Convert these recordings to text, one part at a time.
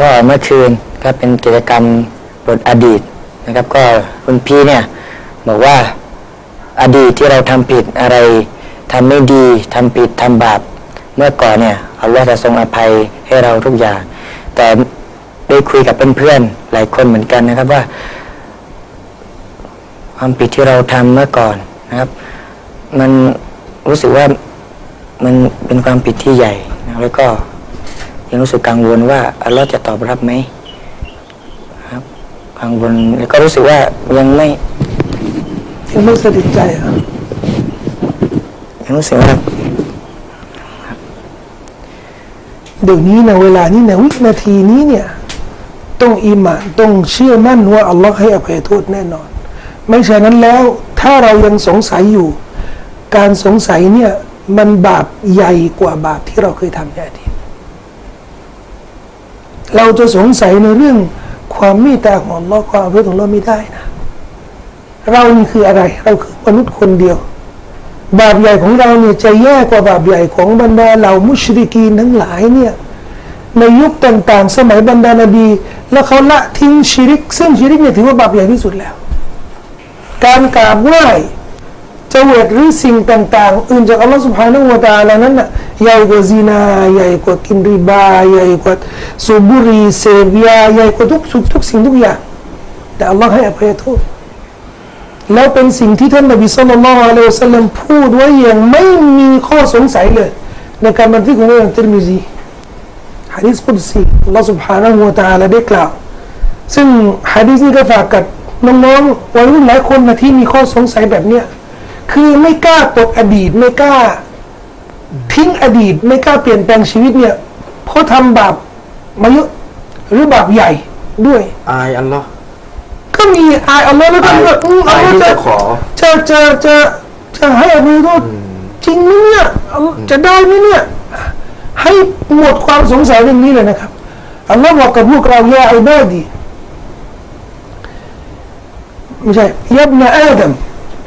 ก็เมื่อคืนก็เป็นกิจกรรมบทอดีตนะครับ ก็คุณพี่เนี่ยบอกว่าอดีตที่เราทำผิดอะไรทำไม่ดีทำผิดทำบาปเมื่อก่อนเนี่ยอัลลอฮ์จะทรงอภัยให้เราทุกอย่าง แต่ได้คุยกับเพื่อนๆหลายคนเหมือนกันนะครับว่า ความผิดที่เราทำเมื่อก่อนนะครับ มันรู้สึกว่ามันเป็นความผิดที่ใหญ่แล้วก็ ยังรู้สึกกังวลว่าอัลลอฮ์จะตอบรับไหมครับกังวลแล้วก็รู้สึกว่ายังไม่ยังไม่สนิทใจอะยังรู้สึกว่าเดี๋ยวนี้นะเวลานี้นะวินาทีนี้เนี่ย ต้องอีหมานต้องเชื่อมั่นว่าอัลลอฮ์ให้อภัยโทษแน่นอน ไม่ใช่นั้นแล้วถ้าเรายังสงสัยอยู่ การสงสัยเนี่ย มันบาปใหญ่กว่าบาปที่เราเคยทำในอดีต เราจะสงสัยในเรื่องความมตตาของลอความอภัยของอัลลอไม่ได้นะ เรานี่คืออะไร เราคือมนุษย์คนเดียว บาปใหญ่ของเราเนี่ยจะแย่กว่าบาปใหญ่ของบรรดาเหล่ามุชริกีนทั้งหลายเนี่ยในยุคต่างๆ สมัยบรรดานาบี แล้วเขาละทิ้งชิริก ซึ่งชิริกเนี่ยถือว่าบาปใหญ่ที่สุดแล้ว การกราบไหว้ จเวดหรือสิ่งต่างๆ อื่นจากอัลลอฮฺสุบฮานาอูตาลานั้นใหญ่กว่าซีนาใหญ่กว่ากินริบาใหญ่กว่าสูบุรีเซเสพยาใหญ่กว่าทุกสุขทุกสิ่งทุกอย่าง แต่อัลลอฮฺให้อภัยโทษแล้วเป็นสิ่งที่ท่านนบีสุลต่านละอัลลอฮฺสัลลัมพูดไว้อย่างไม่มีข้อสงสัยเลย ในการบันทึกของอัลติรมิซีฮะดีษกุดซีอัลลอฮฺสุบฮานาอูตาลาได้กล่าว ซึ่งฮะดีษนี้ก็ฝากกับน้องๆวัยรุ่นหลายคนนะที่มีข้อสงสัยแบบเนี้ย คือไม่กล้าปลดอดีตไม่กล้า ทิ้งอดีตไม่กล้าเปลี่ยนแปลงชีวิตเนี่ยเพราะทำบาปมาเยอะหรือบาปใหญ่ด้วยอายอัลลอฮ์ก็มีอายอัลลอฮ์แล้วก็อายแบบอืมอัอาลยลอฮ์ที่จะจะขอ จะจะจะจะให้อภัยโทษจริงไหมเนี่ยอัลลอฮ์จะได้ไหมเนี่ย ให้หมดความสงสัยเรื่องนี้เลยนะครับอัลลอฮ์บอกกับพวกเรายาอิบาดีไม่ใช่ยับนาอาดัม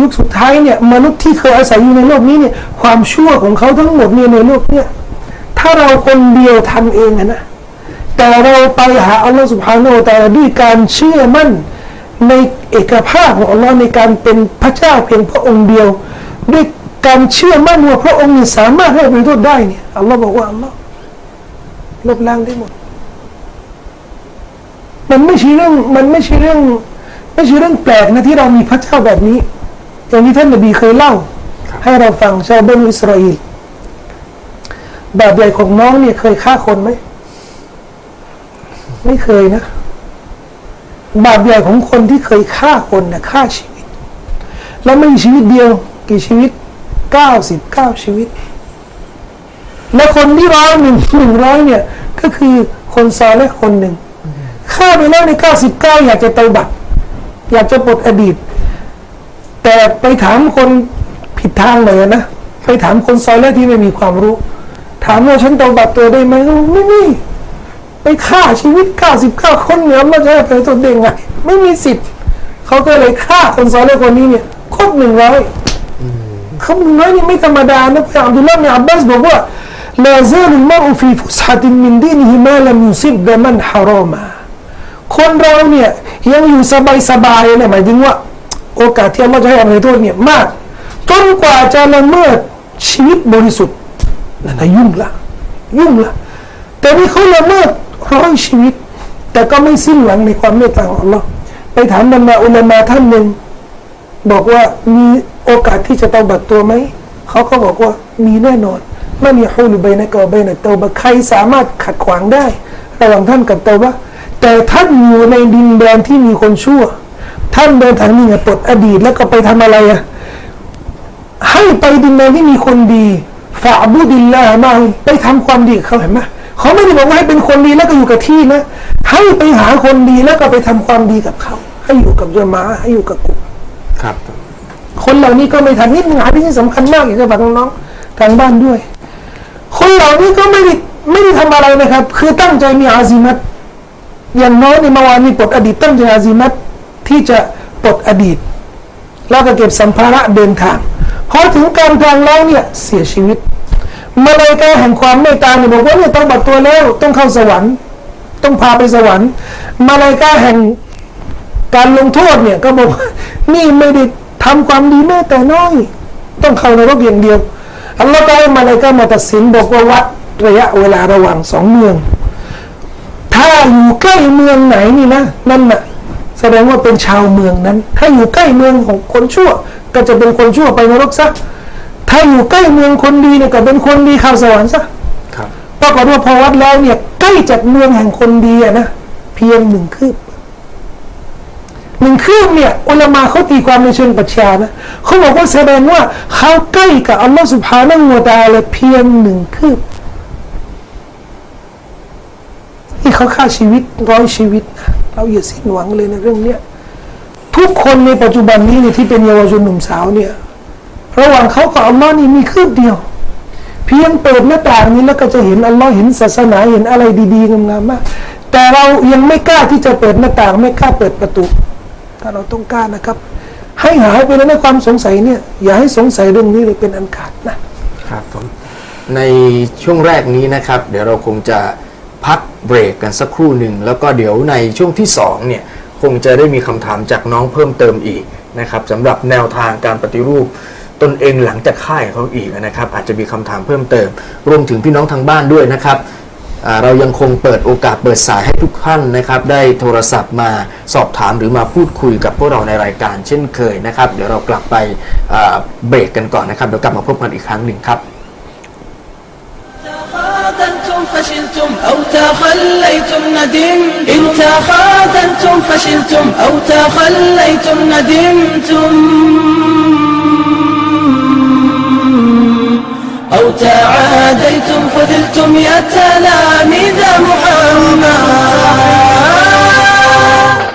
ยุคสุดท้ายเนี่ยมนุษย์ที่เคยอาศัยอยู่ในโลกนี้เนี่ยความชั่วของเขาทั้งหมดเนี่ยในโลกเนี่ยถ้าเราคนเดียวทำเองนะแต่เราไปหาอัลลอฮฺสุบฮานาอูตะอาลาด้วยการเชื่อมั่นในเอกภาพของอัลลอฮ์ในการเป็นพระเจ้าเพียงพระองค์เดียว ด้วยการเชื่อมั่นว่าพระองค์นี่ยสามารถให้อภัยโทษได้เนี่ยอัลลอฮ์บอกว่าอัลลอฮ์ลบล้างได้หมด มันไม่ใช่เรื่องมันไม่ใช่เรื่องไม่ใช่เรื่องแปลกนะที่เรามีพระเจ้าแบบนี้ อย่างที่ท่านนบีเคยเล่า ให้เราฟังชาวบันอิสราเอลบาปใหญ่ของน้องเนี่ยเคยฆ่าคนไหมไม่เคยนะ บาปใหญ่ของคนที่เคยฆ่าคนนะฆ่าชีวิต แล้วไม่ใช่ชีวิตเดียว กี่ชีวิตเก้าสิบเก้าชีวิต และคนที่ร้อยหนึ่งหนึ่งร้อยเนี่ย ก็คือคนซอและคนหนึ่งฆ่าไปแล้วในเก้าสิบเก้าอยากจะเตาบัตอยากจะปลดอดีต แต่ไปถามคนผิดทางเลยนะ ไปถามคนซอยและที่ไม่มีความรู้ ถามว่าฉันตาบัตตัวได้ไหมเขาไม่มีไปฆ่าชีวิต99คนเนี่ยมันจะไปตัวเด้งไงไม่มีสิทธิ์เขาก็เลยฆ่าคนซอเลคนนี้เนี่ยครบหนึ่งร้อยครบหนึ่งร้อยนี่ไม่ธรรมดานะพี่อับดุลลาห์เนี่ยอับบาสบอกว่าลาซาลุลมาอุฟีฟุสฮะตินมินดีนฮิมาลัมยุซิบดะมันฮารอมาคนเราเนี่ยยังอยู่สบายสบายๆเนี่ยหมายถึงว่า โอกาสที่อัลลอฮ์จะให้อภัยโทษเนี่ยมากจนกว่าจะละเมิดชีวิตบริสุทธิ์นั่นนะยุ่งละยุ่งละแต่นี่เขาละเมิดร้อยชีวิต แต่ก็ไม่สิ้นหวังในความเมตตาของอัลลอฮ์ไปถามบรรดาอุลามาท่านหนึ่งบอกว่ามีโอกาสที่จะเตาบัตตัวไหมเขาก็บอกว่ามีแน่นอนไม่มีฮูลุใบนะกอใบนะเตาบะใครสามารถขัดขวางได้ ระหว่างท่านกับเตาบะแต่ท่านอยู่ในดินแดนที่มีคนชั่ว ท่านเดินทางนี้เนี่ยปลดอดีตแล้วก็ไปทำอะไรอะให้ไปดินแดนที่มีคนดีฝาบุดิลลามาไปทำความดีกับเขาเห็นไหมเขาไม่ได้บอกว่าให้เป็นคนดีแล้วก็อยู่กับที่นะ ให้ไปหาคนดีแล้วก็ไปทำความดีกับเขา ให้อยู่กับจามาอะห์ให้อยู่กับกลุ่มครับ คนเหล่านี้ก็ไม่ทันนิดหนึ่งหาที่สำคัญมากอยากจะฝากน้องๆทางบ้านด้วย คนเหล่านี้ก็ไม่ได้ไม่ได้ทำอะไรนะครับ คือตั้งใจมีอาซิมัตอย่างน้อยในเมื่อวานมีปลดอดีตตั้งใจอาซิมัต ที่จะปลดอดีต แล้วก็เก็บสัมภาระเดินทางพอถึงการทางแล้วเนี่ยเสียชีวิตมาเลยกาแห่งความเมตตาเนี่ยบอกว่าเนี่ยต้องบัดตัวแล้วต้องเข้าสวรรค์ ต้องพาไปสวรรค์มาเลยกาแห่งการลงโทษเนี่ยก็บอกว่านี่ไม่ได้ทำความดีแม้แต่น้อย ต้องเข้านรกอย่างเดียวอัลลอฮฺก็ให้มาเลยก็มาตัดสินบอกว่าวัดระยะเวลาระหว่างสองเมือง ถ้าอยู่ใกล้เมืองไหนนี่นะนั่นน่ะ แสดงว่าเป็นชาวเมืองนั้น ถ้าอยู่ใกล้เมืองของคนชั่ว ก็จะเป็นคนชั่วไปนรกซะถ้าอยู่ใกล้เมืองคนดีเนี่ยก็เป็นคนดีเข้าสวรรค์ซะครับปรากฏว่าพอวัดแล้วเนี่ยใกล้จากเมืองแห่งคนดีอะนะเพียงหนึ่งคืบหนึ่งคืบเนี่ยอุลามาเขาตีความในเชิงปรัชญานะเขาบอกว่าแสดงว่าเขาใกล้กับอัลลอฮฺสุบฮานะฮูวะตะอาลาเพียงหนึ่งคืบนี่เขาฆ่าชีวิตร้อยชีวิตนะ เราอย่าสิ้นหวังเลยในเรื่องเนี้ยทุกคนในปัจจุบันนี้เนี่ยที่เป็นเยาวชนหนุ่มสาวเนี่ย ระหว่างเขากับอัลลอฮ์นี่มีคืบเดียว เพียงเปิดหน้าต่างนี้แล้วก็จะเห็นอัลลอฮ์เห็นศาสนาเห็นอะไรดีๆงามๆมาก แต่เรายังไม่กล้าที่จะเปิดหน้าต่าง ไม่กล้าเปิดประตูถ้าเราต้องกล้านะครับ ให้หายไปเลยนความสงสัยเนี่ย อย่าให้สงสัยเรื่องนี้เลยเป็นอันขาดนะครับผมในช่วงแรกนี้นะครับ เดี๋ยวเราคงจะ พักเบรกกันสักครู่หนึ่งแล้วก็เดี๋ยวในช่วงที่สองเนี่ยคงจะได้มีคำถามจากน้องเพิ่มเติมอีกนะครับสำหรับแนวทางการปฏิรูปตนเองหลังจากค่ายเขาอีกนะครับ อาจจะมีคำถามเพิ่มเติม รวมถึงพี่น้องทางบ้านด้วยนะครับเรายังคงเปิดโอกาสเปิดสายให้ทุกท่านนะครับ ได้โทรศัพท์มาสอบถามหรือมาพูดคุยกับพวกเราในรายการเช่นเคยนะครับ เดี๋ยวเรากลับไปเบรกกันก่อนนะครับเดี๋ยวกลับมาพบกันอีกครั้งหนึ่งครับ فشلتم أو تخليتم ندمتم إن تخاذلتم فشلتم أو تخليتم ندمتم. أو تعاديتم خذلتم يا تلاميذ محمد.